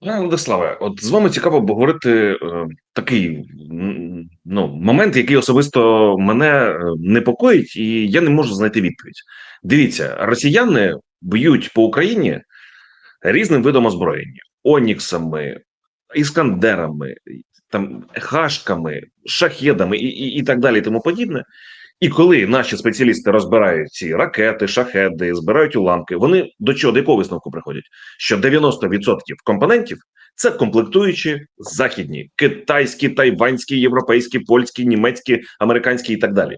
Пане Владиславе, от з вами цікаво обговорити е, такий ну, момент, який особисто мене е, непокоїть, і я не можу знайти відповідь. Дивіться, росіяни б'ють по Україні різним видом озброєння: оніксами, іскандерами, там хашками, шахедами і, і, і так далі, і тому подібне. І коли наші спеціалісти розбирають ці ракети, шахеди, збирають уламки, вони до чого до якого висновку приходять? Що 90% компонентів це комплектуючі західні, китайські, тайванські, європейські, польські, німецькі, американські і так далі.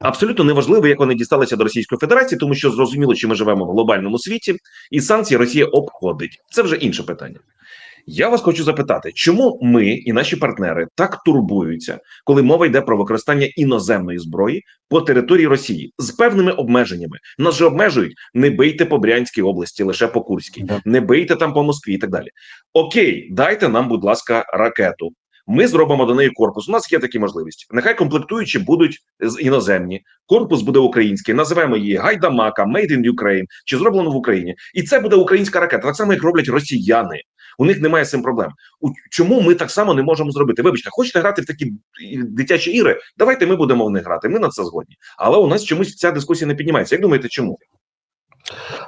Абсолютно неважливо, як вони дісталися до Російської Федерації, тому що зрозуміло, що ми живемо в глобальному світі, і санкції Росія обходить. Це вже інше питання. Я вас хочу запитати, чому ми і наші партнери так турбуються, коли мова йде про використання іноземної зброї по території Росії з певними обмеженнями? Нас же обмежують не бийте по Брянській області, лише по Курській, не бийте там по Москві і так далі. Окей, дайте нам, будь ласка, ракету. Ми зробимо до неї корпус. У нас є такі можливості. Нехай комплектуючі будуть іноземні. Корпус буде український. Називаємо її Гайдамака, Made in Ukraine, чи зроблено в Україні. І це буде українська ракета, так само як роблять росіяни. У них немає з цим проблем. У чому ми так само не можемо зробити? Вибачте, хочете грати в такі дитячі ігри? Давайте ми будемо в них грати. Ми на це згодні. Але у нас чомусь ця дискусія не піднімається. Як думаєте, чому?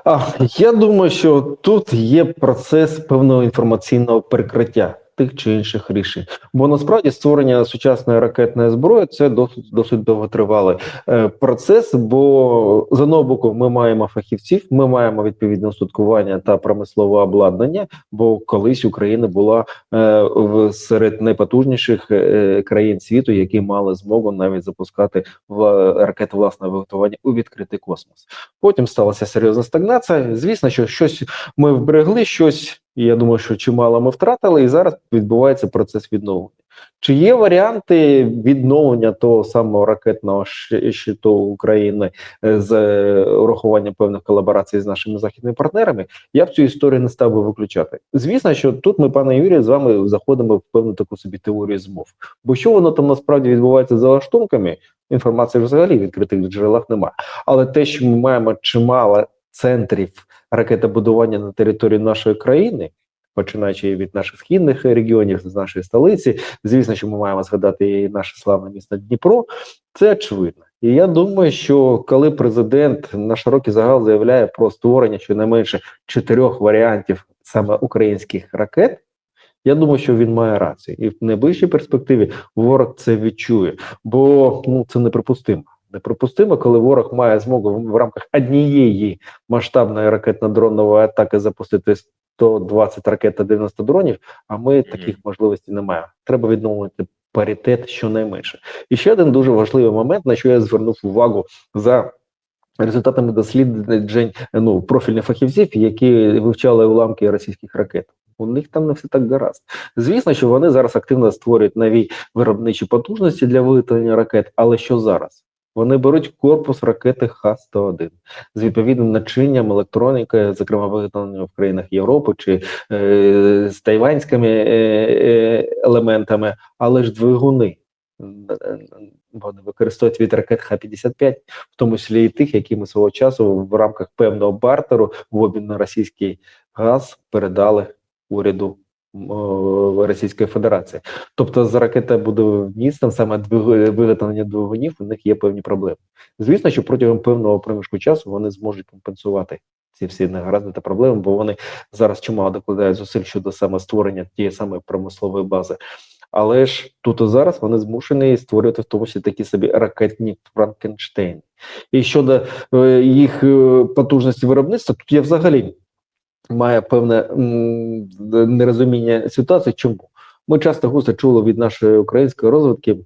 А, я думаю, що тут є процес певного інформаційного прикриття тих чи інших рішень. Бо насправді створення сучасної ракетної зброї це досить досить довготривалий е, процес. Бо з одного боку, ми маємо фахівців, ми маємо відповідне устаткування та промислове обладнання. Бо колись Україна була е, серед найпотужніших е, країн світу, які мали змогу навіть запускати в ракети власного виготовлення у відкритий космос. Потім сталася серйозна стагнація. Звісно, що щось ми вберегли, щось, і я думаю, що чимало ми втратили, і зараз відбувається процес відновлення. Чи є варіанти відновлення того самого ракетного щиту України е, з е, урахуванням певних колаборацій з нашими західними партнерами? Я б цю історію не став би виключати. Звісно, що тут ми, пане Юрію, з вами заходимо в певну таку собі теорію змов. Бо що воно там насправді відбувається за лаштунками, інформації взагалі в відкритих джерелах немає. Але те, що ми маємо чимало центрів ракетобудування на території нашої країни, починаючи від наших східних регіонів, з нашої столиці, звісно, що ми маємо згадати і наше славне місто Дніпро, це очевидно. І я думаю, що коли президент на широкий загал заявляє про створення щонайменше чотирьох варіантів саме українських ракет. Я думаю, що він має рацію, і в найближчій перспективі ворог це відчує, бо ну це неприпустимо. Неприпустимо, коли ворог має змогу в, рамках однієї масштабної ракетно-дронової атаки запустити 120 ракет та 90 дронів. А ми таких можливостей не маємо. Треба відновлювати паритет щонайменше. І ще один дуже важливий момент, на що я звернув увагу за. Результатами досліджень ну профільних фахівців, які вивчали уламки російських ракет, у них там не все так гаразд. Звісно, що вони зараз активно створюють нові виробничі потужності для виготовлення ракет. Але що зараз? Вони беруть корпус ракети Х-101 з відповідним начинням електроніки, зокрема виготовлення в країнах Європи чи е, з тайванськими е, е, елементами, але ж двигуни. е, Вони використовують від ракет Х-55, в тому числі і тих, які ми свого часу в рамках певного бартеру в обмін на російський газ передали уряду Російської Федерації. Тобто з ракета буде вмістом саме виготовлення двигунів, у них є певні проблеми. Звісно, що протягом певного проміжку часу вони зможуть компенсувати ці всі негаразди та проблеми, бо вони зараз чимало докладають зусиль щодо саме створення тієї самої промислової бази. Але ж тут і зараз вони змушені створювати в тому числі такі собі ракетні Франкенштейни. І щодо е, їх е, потужності виробництва, тут я взагалі має певне нерозуміння ситуації. Чому ми часто густо чули від нашої української розвитки?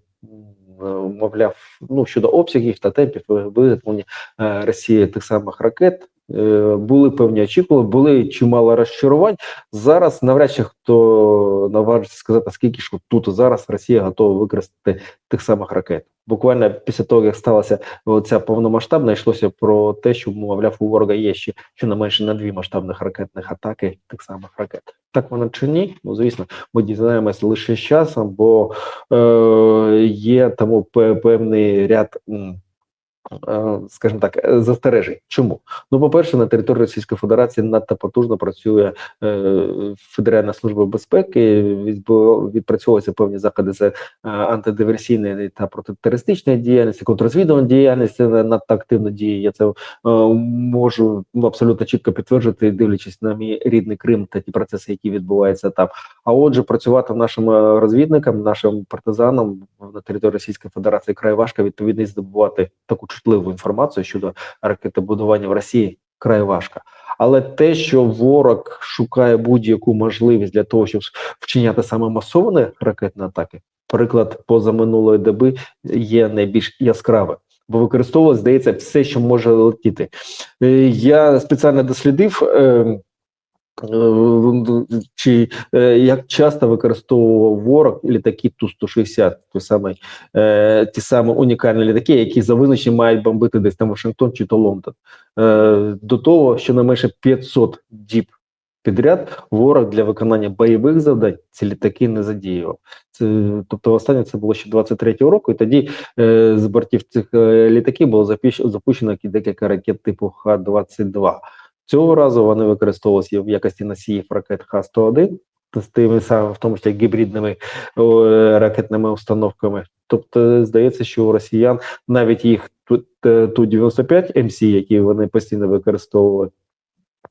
мовляв, ну щодо обсягів та темпів виготовлення е, Росії тих самих ракет. Е, Були певні очікування, були чимало розчарувань. Зараз навряд чи хто наважиться сказати, скільки ж тут зараз Росія готова використати тих самих ракет. Буквально після того, як сталася ця повномасштабна, йшлося про те, що мовляв у ворога є ще щонайменше на дві масштабних ракетних атаки тих самих ракет. Так воно чи ні? Ну звісно, ми дізнаємось лише з часом, бо е, є тому певний ряд скажімо так, е, застережень. Чому? Ну, по-перше, на території Російської Федерації надто потужно працює е, Федеральна служба безпеки, відпрацьовуються певні заходи з е, антидиверсійної та протитерористичної діяльності, контррозвідувальної діяльності надто активно діє. Я це е, можу абсолютно чітко підтверджувати, дивлячись на мій рідний Крим та ті процеси, які відбуваються там. А отже, працювати нашим е, розвідникам, нашим партизанам на території Російської Федерації край важко відповідно здобувати таку чутливу інформацію щодо ракетобудування в Росії край важко. Але те, що ворог шукає будь-яку можливість для того, щоб вчиняти саме масовані ракетні атаки, приклад позаминулої доби є найбільш яскравим. Бо використовувалось, здається, все, що може летіти. Е, Я спеціально дослідив, е, е, чи е, як часто використовував ворог літаки Ту-160, той самий, е, ті самі унікальні літаки, які за визначенням мають бомбити десь там Вашингтон чи то Лондон. Е, До того, що не менше 500 діб підряд ворог для виконання бойових завдань ці літаки не задіював. Це, тобто, останнє це було ще 23-го року, і тоді е, з бортів цих е, літаків було запущено декілька ракет типу Х-22. Цього разу вони використовувалися в якості носіїв ракет Х-101, з тими самими, в тому числі гібридними ракетними установками. Тобто, здається, що у росіян навіть їх ту, е, Ту-95 МС, які вони постійно використовували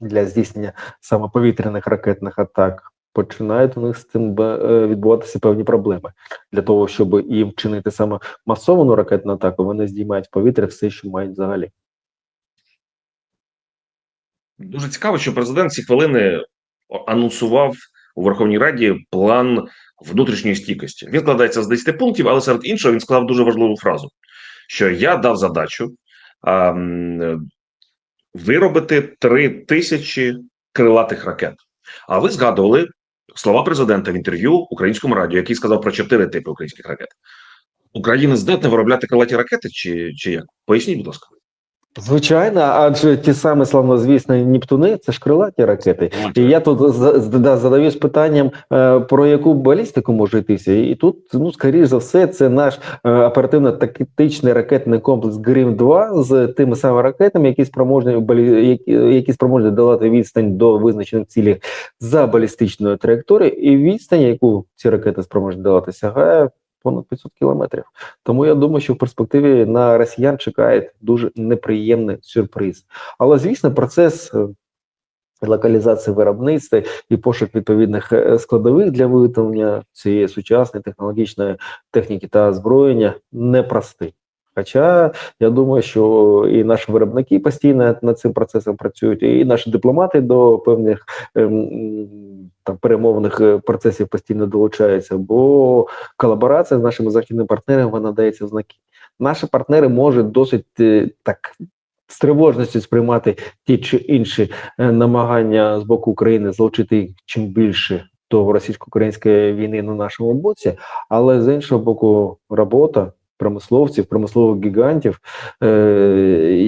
для здійснення саме повітряних ракетних атак, починають у них з цим е, відбуватися певні проблеми. Для того, щоб їм вчинити саме масовану ракетну атаку, вони здіймають в повітря все, що мають взагалі. Дуже цікаво, що президент ці хвилини анонсував у Верховній Раді план внутрішньої стійкості. Він складається з 10 пунктів, але серед іншого він сказав дуже важливу фразу: що я дав задачу а, виробити 3 тисячі крилатих ракет. А ви згадували слова президента в інтерв'ю українському радіо, який сказав про чотири типи українських ракет. Україна здатна виробляти крилаті ракети, чи, чи як? Поясніть, будь ласка. Звичайно, адже ті самі славнозвісні Нептуни це ж крилаті ракети. І я тут задаюсь питанням, е, про яку балістику може йтися. І тут, ну, скоріш за все, це наш е, оперативно-тактичний ракетний комплекс Грім-2 з тими самими ракетами, які спроможні які спроможні долати відстань до визначених цілей за балістичною траєкторією, і відстань, яку ці ракети спроможні долати, сягає понад 500 кілометрів. Тому я думаю, що в перспективі на росіян чекає дуже неприємний сюрприз. Але звісно, процес е, локалізації виробництва і пошук відповідних е, складових для виготовлення цієї сучасної технологічної техніки та озброєння непростий. Хоча я думаю, що і наші виробники постійно над цим процесом працюють, і наші дипломати до певних ем, там перемовних е, процесів постійно долучаються, бо колаборація з нашими західними партнерами вона дається в знаки. Наші партнери можуть досить е, так з тривожністю сприймати ті чи інші е, намагання з боку України залучити чим більше до російсько-української війни на нашому боці, але з іншого боку, робота промисловців, промислових гігантів, е,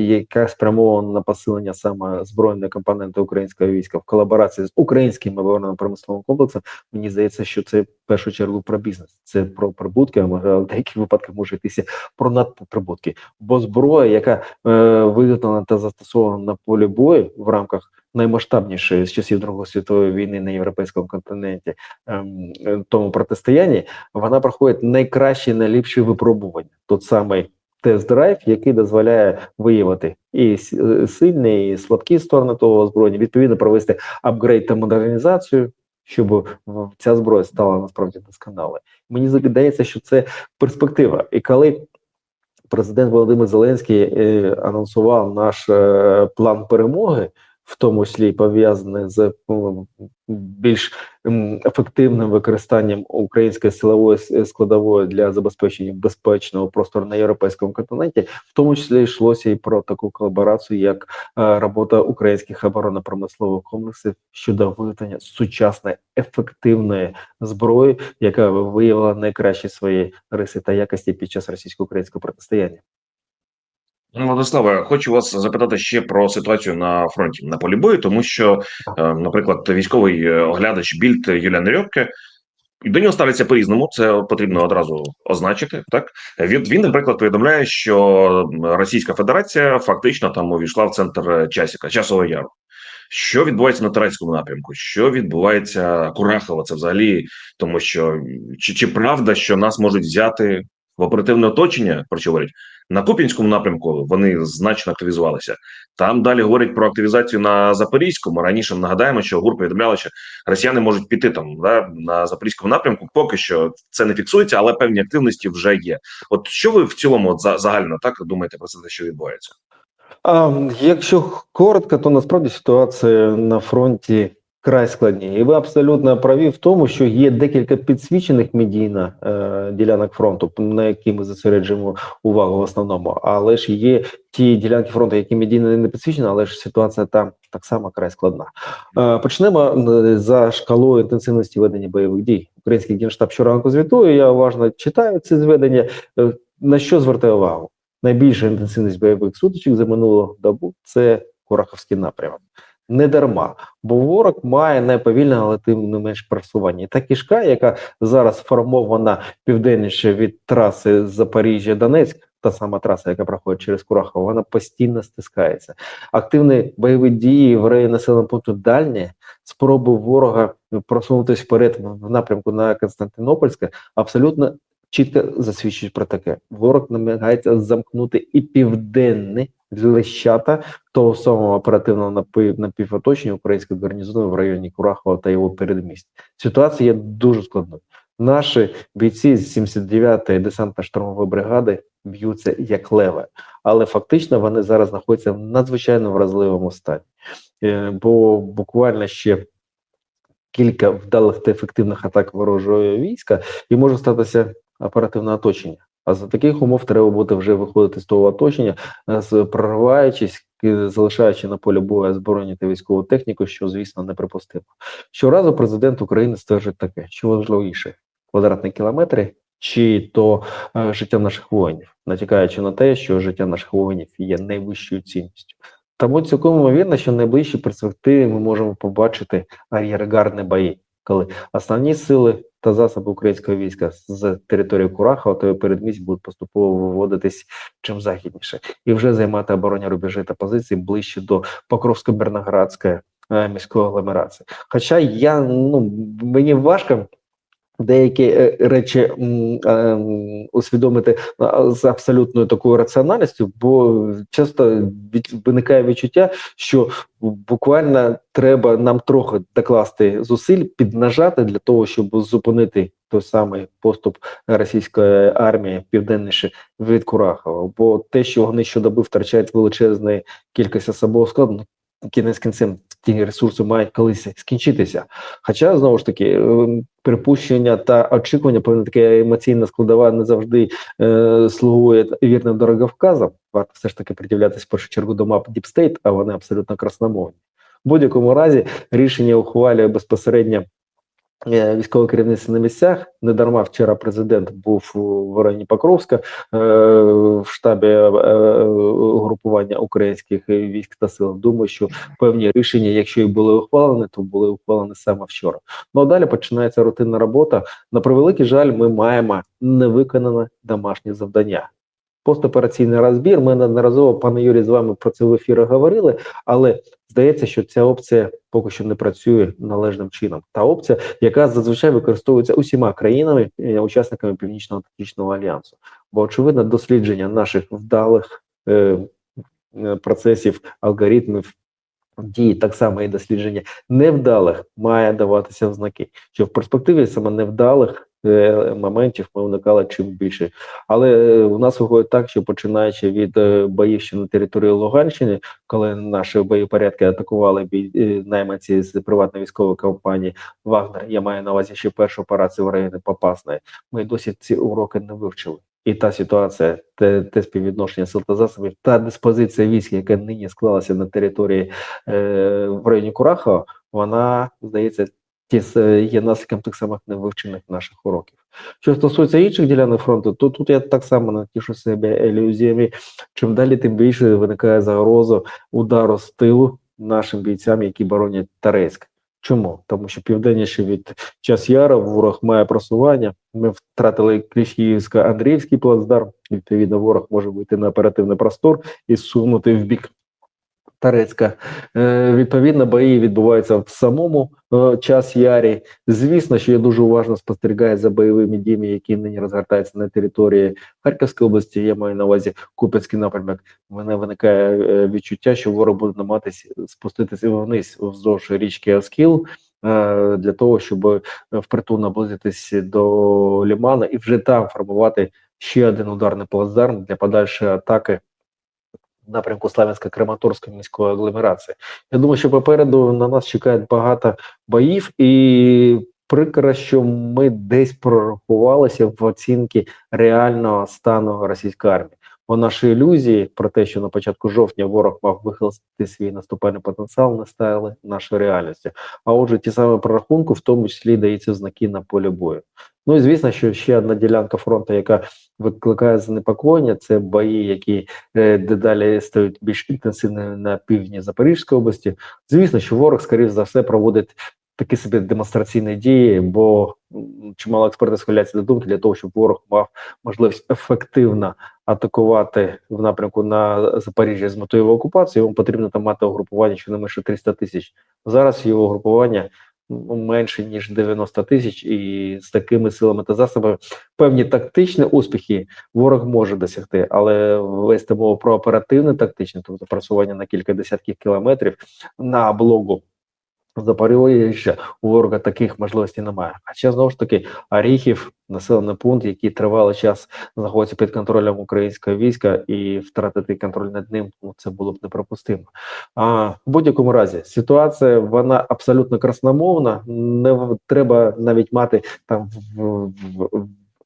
яка спрямована на посилення саме збройної компоненти українського війська в колаборації з українським оборонно-промисловим комплексом, мені здається, що це в першу чергу про бізнес, це про прибутки, а може в деяких випадках може йтися про надприбутки. Бо зброя, яка е, виготовлена та застосована на полі бою в рамках наймасштабнішої з часів Другої світової війни на європейському континенті ем, е, тому протистоянні, вона проходить найкращі, найліпші випробування. Тут самий тест-драйв, який дозволяє виявити і е, сильні, і слабкі сторони того озброєння, відповідно провести апгрейд та модернізацію, щоб ця зброя стала насправді досконалою. Мені здається, що це перспектива. І коли президент Володимир Зеленський е, анонсував наш план перемоги, в тому числі і пов'язаний з більш ефективним використанням української силової складової для забезпечення безпечного простору на європейському континенті, в тому числі йшлося і про таку колаборацію, як е, робота українських оборонно-промислових комплексів щодо виготовлення сучасної ефективної зброї, яка виявила найкращі свої риси та якості під час російсько-українського протистояння. Ну, Владиславе, хочу вас запитати ще про ситуацію на фронті на полі бою, тому що, е, наприклад, військовий е, оглядач Більд Юліан Рьопке до нього ставляться по-різному. Це потрібно одразу означити. Так він, він, наприклад, повідомляє, що Російська Федерація фактично там увійшла в центр часіка, часового яру. Що відбувається на Тарецькому напрямку? Що відбувається Курахова? Це взагалі тому, що чи, чи правда, що нас можуть взяти в оперативне оточення, про що говорять на Купінському напрямку? Вони значно активізувалися. Там далі говорять про активізацію на Запорізькому. Раніше нагадаємо, що ГУР повідомляли, що росіяни можуть піти там да, на запорізькому напрямку. Поки що це не фіксується, але певні активності вже є. От що ви в цілому от, за- загально так думаєте про це, що відбувається? А, якщо коротко, то насправді ситуація на фронті край складніє. І ви абсолютно праві в тому, що є декілька підсвічених медійно е, ділянок фронту, на які ми зосереджуємо увагу в основному. Але ж є ті ділянки фронту, які медійно не підсвічені, але ж ситуація там так само край складна. Е, почнемо е, за шкалою інтенсивності ведення бойових дій. Український генштаб щоранку звітує. Я уважно читаю ці зведення. Е, на що звертаю увагу? найбільша інтенсивність бойових сутичок за минулу добу це Кураховський напрямок. Не дарма, бо ворог має найповільне, але тим не менш просування. Та кішка, яка зараз сформована південніше від траси Запоріжжя-Донецьк, та сама траса, яка проходить через Курахово, вона постійно стискається. Активні бойові дії в районі населеного пункту Дальнє, спроби ворога просунутися вперед в напрямку на Константинопольське, абсолютно чітко засвідчують про таке. Ворог намагається замкнути і південне лещата того самого оперативного напи- напівоточення українського гарнізону в районі Курахова та його передмість. Ситуація є дуже складною. Наші бійці з 79-ї десантно-штурмової бригади б'ються як леви, але фактично вони зараз знаходяться в надзвичайно вразливому стані, Е, бо буквально ще кілька вдалих та ефективних атак ворожого війська і може статися оперативне оточення. А за таких умов треба буде вже виходити з того оточення, е, прориваючись, залишаючи на полі бою озброєння та військову техніку, що звісно неприпустимо. Щоразу президент України стверджує таке, що важливіше квадратні кілометри. Чи то е, життя наших воїнів, натякаючи на те, що життя наших воїнів є найвищою цінністю. Тому цілком ймовірно, що в найближчій перспективі ми можемо побачити ар'єргарні бої, коли основні сили та засоби українського війська з території Курахова та передмість будуть поступово виводитись чим західніше і вже займати оборонні рубежі та позиції ближче до Покровсько-Берноградської е, міської агломерації. Хоча я ну мені важко. Деякі е, речі е, усвідомити з абсолютною такою раціональністю, бо часто виникає відчуття, що буквально треба нам трохи докласти зусиль, піднажати для того, щоб зупинити той самий поступ російської армії південніше від Курахова. Бо те, що вони щодоби втрачають величезну кількість особового складу, ну, кінець кінцем ті ресурси мають колись скінчитися. Хоча знову ж таки е, припущення та очікування, певна така емоційна складова не завжди е, слугує вірним дороговказом. Варто все ж таки приділятися в першу чергу до мап State, а вони абсолютно красномовні. В будь-якому разі рішення ухвалює безпосередньо військове керівництво на місцях. Недарма вчора президент був в районі Покровська е, в штабі е, е, угрупування українських військ та сил. Думаю, що певні рішення, якщо і були ухвалені, то були ухвалені саме вчора. Ну а далі починається рутинна робота. На превеликий жаль, ми маємо невиконане домашнє завдання. Постопераційний розбір. Ми неодноразово, пане Юрій, з вами про це в ефірі говорили, але здається, що ця опція поки що не працює належним чином. Та опція, яка зазвичай використовується усіма країнами, е, учасниками Північно-Атлантичного альянсу. Бо очевидно, дослідження наших вдалих е, е, процесів, алгоритмів. Дії так само і дослідження невдалих має даватися в знаки, що в перспективі саме невдалих моментів ми уникали чим більше. Але е, у нас виходить так, що починаючи від е, боїв ще на території Луганщини, коли наші боєпорядки атакували е, найманці з приватної військової компанії Вагнер, я маю на увазі ще першу операцію в районі Попасної, ми досі ці уроки не вивчили. І та ситуація, те, те співвідношення сил та засобів, та диспозиція військ, яка нині склалася на території е, в районі Курахова, вона здається ті є наслідком тих самих невивчених наших уроків. Що стосується інших ділянок фронту, то тут я так само натішу себе ілюзіями. Чим далі, тим більше виникає загроза удару з тилу нашим бійцям, які боронять Тарецьк. Чому? Тому що південніше від час Яра ворог має просування. Ми втратили Кліщіївсько Андріївський плацдарм. Відповідно, ворог може вийти на оперативний простор і сунути в бік Тарецька. Е, відповідно, бої відбуваються в самому е, час Ярі. Звісно, що я дуже уважно спостерігаю за бойовими діями, які нині розгортаються на території Харківської області. Я маю на увазі Купецький напрямок. Мене виникає е, відчуття, що ворог буде намагатися спуститися вниз вздовж річки Оскіл. Для того щоб впритул наблизитись до Лімана і вже там формувати ще один ударний плацдарм для подальшої атаки напрямку Славянсько-Краматорської міської агломерації. Я думаю, що попереду на нас чекає багато боїв, і прикро, що ми десь прорахувалися в оцінки реального стану російської армії. Бо наші ілюзії про те, що на початку жовтня ворог мав вихилити свій наступальний потенціал, не стали нашою реальністю. А отже, ті самі прорахунку, в тому числі даються знаки на полі бою. Ну і звісно, що ще одна ділянка фронту, яка викликає занепокоєння, це бої, які е, дедалі стають більш інтенсивними на півдні Запорізької області. Звісно, що ворог, скоріш за все, проводить такі собі демонстраційні дії, бо чимало експертів схиляються до думки для того, щоб ворог мав можливість ефективно атакувати в напрямку на Запоріжжя з метою окупації. Йому потрібно там мати угрупування щонайменше 300 тисяч. Зараз його угрупування ну, менше ніж 90 тисяч, і з такими силами та засобами певні тактичні успіхи ворог може досягти, але вести мову про оперативне тактичне, тобто просування на кілька десятків кілометрів на блогу Запоріжжя у ворога таких можливостей немає. Хоча знову ж таки Оріхів, населений пункт, який тривалий час знаходиться під контролем українського війська, і втратити контроль над ним ну, це було б неприпустимо. А в будь-якому разі ситуація вона абсолютно красномовна. Не треба навіть мати там в, в,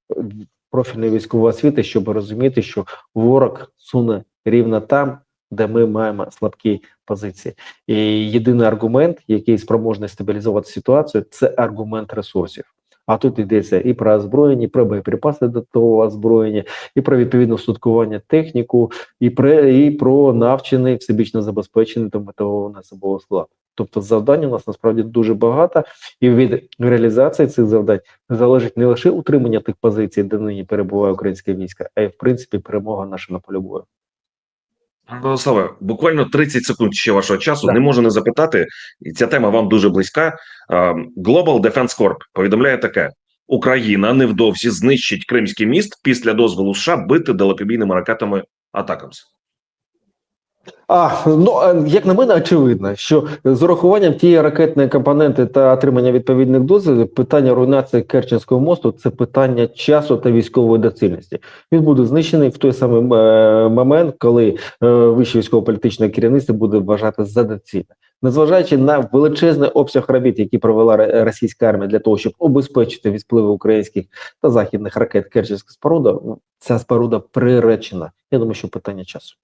в профільної військової освіти, щоб розуміти, що ворог суне рівно там, де ми маємо слабкі позиції. І єдиний аргумент, який спроможний стабілізувати ситуацію, це аргумент ресурсів. А тут йдеться і про озброєння, і про боєприпаси до того озброєння, і про відповідне устаткування техніку, і про, і про навчений, всебічно забезпечений та мотивований особовий склад. Тобто завдань у нас насправді дуже багато, і від реалізації цих завдань залежить не лише утримання тих позицій, де нині перебуває українське військо, а й в принципі перемога наша на полі бою. Владиславе, буквально 30 секунд ще вашого часу. Так. Не можу не запитати, і ця тема вам дуже близька. Global Defense Corp повідомляє таке: Україна невдовзі знищить Кримський міст після дозволу США бити далекобійними ракетами Атакамс. А ну е, як на мене, очевидно, що з урахуванням тієї ракетної компоненти та отримання відповідних дозволів, питання руйнації Керченського мосту це питання часу та військової доцільності. Він буде знищений в той самий е, момент, коли е, вище військово-політичне керівництво буде вважати за доцільне. Незважаючи на величезний обсяг робіт, які провела російська армія для того, щоб обезпечити відпливи українських та західних ракет Керченська споруда, ця споруда приречена. Я думаю, що питання часу.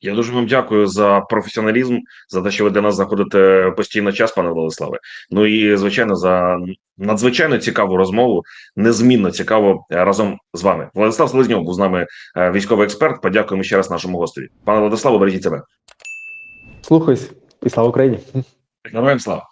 Я дуже вам дякую за професіоналізм, за те, що ви для нас знаходите постійно час, пане Владиславе. Ну і звичайно за надзвичайно цікаву розмову, незмінно цікаво е, разом з вами. Владислав Слизньов був з нами е, військовий експерт. Подякуємо ще раз нашому гостеві. Пане Владиславе, бережіть себе. Слухаюсь і слава Україні. Героям слава.